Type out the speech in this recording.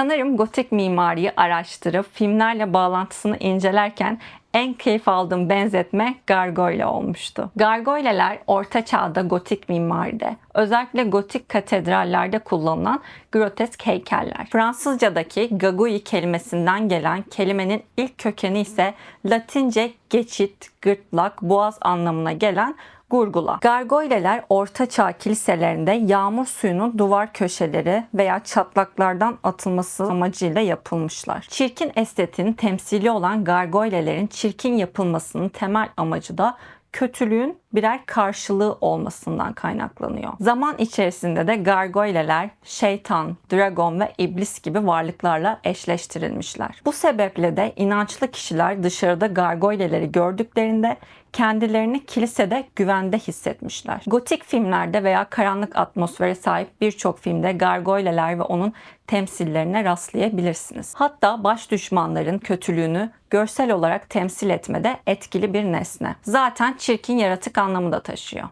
Sanırım gotik mimariyi araştırıp filmlerle bağlantısını incelerken en keyif aldığım benzetme gargoyle olmuştu. Gargoyleler orta çağda gotik mimaride, özellikle gotik katedrallerde kullanılan grotesk heykeller. Fransızcadaki gagui kelimesinden gelen kelimenin ilk kökeni ise Latince geçit, gırtlak, boğaz anlamına gelen gurgula. Gargoyleler orta çağ kiliselerinde yağmur suyunun duvar köşeleri veya çatlaklardan atılması amacıyla yapılmışlar. Çirkin estetin temsili olan gargoylelerin çirkin yapılmasının temel amacı da kötülüğün birer karşılığı olmasından kaynaklanıyor. Zaman içerisinde de gargoyleler şeytan, dragon ve iblis gibi varlıklarla eşleştirilmişler. Bu sebeple de inançlı kişiler dışarıda gargoyleleri gördüklerinde kendilerini kilisede güvende hissetmişler. Gotik filmlerde veya karanlık atmosfere sahip birçok filmde gargoyleler ve onun temsillerine rastlayabilirsiniz. Hatta baş düşmanların kötülüğünü görsel olarak temsil etmede etkili bir nesne. Zaten çirkin yaratık anlamı da taşıyor.